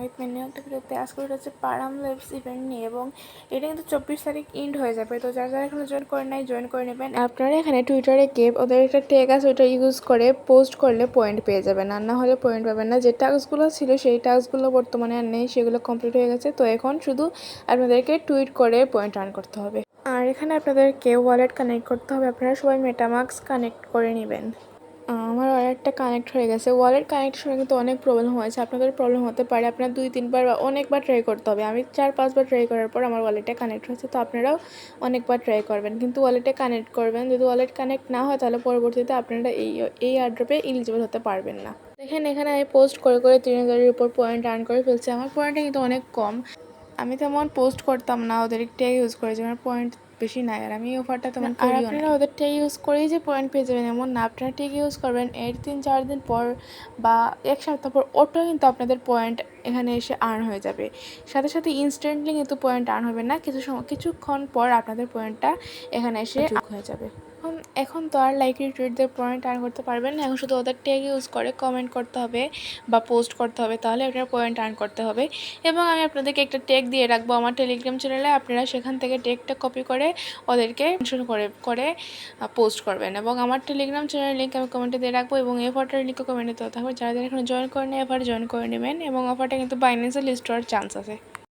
With menu একটা ভিডিওতে আজকে হচ্ছে পারাম লেভস ইভেন্ট নিয়ে এবং এটা কিন্তু চব্বিশ তারিখ ইন্ড হয়ে যাবে। তো যারা যারা এখনও জয়েন করে নাই জয়েন করে নেবেন। আপনারা এখানে টুইটারে গিয়ে ওদের একটা ট্যাগ আছে ওইটা ইউজ করে পোস্ট করলে পয়েন্ট পেয়ে যাবেন। আর না হলে পয়েন্ট পাবেন না। যে টাস্কগুলো ছিল, সেই টাস্কগুলো বর্তমানে আর নেই, সেগুলো কমপ্লিট হয়ে গেছে। তো এখন শুধু আপনাদেরকে টুইট করে পয়েন্ট আর্ন করতে হবে। আর এখানে আপনাদেরকে ওয়ালেট কানেক্ট করতে হবে। আপনারা সবাই মেটামাক্স কানেক্ট করে নেবেন। আমার ওয়ালেটটা কানেক্ট হয়ে গেছে। ওয়ালেট সময় কিন্তু অনেক প্রবলেম হয়েছে। আপনাদের প্রবলেম হতে পারে। আপনার দুই, তিনবার বা অনেকবার ট্রাই করতে হবে। আমি চার, পাঁচবার ট্রাই করার পর আমার ওয়ালেটে কানেক্ট হয়েছে। তো আপনারাও অনেকবার ট্রাই করবেন। কিন্তু ওয়ালেটে কানেক্ট করবেন। যদি ওয়ালেট কানেক্ট না হয়, তাহলে পরবর্তীতে আপনারা এই এই আড্রপে এলিজিবল হতে পারবেন না। দেখেন, এখানে আমি পোস্ট করে করে তিন হাজারের উপর পয়েন্ট আর্ন করে ফেলছি। আমার পয়েন্টটা কিন্তু অনেক কম। আমি তেমন পোস্ট করতাম না। ওদের ট্যাগ ইউজ করেছি। আমার পয়েন্ট বেশি নাই আর আমি এই অফারটা তেমন আর আপনারা ওদের ট্যাগ ইউজ করেই যে পয়েন্ট পেয়ে যাবেন এমন না। আপনারা ট্যাগ ইউজ করবেন। এর তিন চার দিন পর বা এক সপ্তাহ পর ওটাও কিন্তু আপনাদের পয়েন্ট এখানে এসে আর্ন হয়ে যাবে। সাথে সাথে ইনস্ট্যান্টলি কিন্তু পয়েন্ট আর্ন হবে না। কিছু সময় কিছুক্ষণ পর আপনাদের পয়েন্টটা এখানে এসে হয়ে যাবে। এখন এখন তো আর লাইক রিটুইটদের পয়েন্ট আর্ন করতে পারবেন না। এখন শুধু ওদের ট্যাগ ইউজ করে কমেন্ট করতে হবে বা পোস্ট করতে হবে তাহলে আপনার পয়েন্ট আর্ন করতে হবে। এবং আমি আপনাদেরকে একটা ট্যাগ দিয়ে রাখব আমার টেলিগ্রাম চ্যানেলে আপনারা সেখান থেকে ট্যাগটা কপি করে ওদেরকে মেনশন করে করে পোস্ট করবেন। এবং আমার টেলিগ্রাম চ্যানেলের লিঙ্ক আমি কমেন্টে দিয়ে রাখব এবং এফারটার লিঙ্কও কমেন্টে দেওয়া থাকবে। যারা যারা এখানে জয়েন করে নেয় এফার জয়েন করে নেবেন এবং অফারটা কিন্তু বাইন্যান্সে লিস্ট হওয়ার চান্স আছে।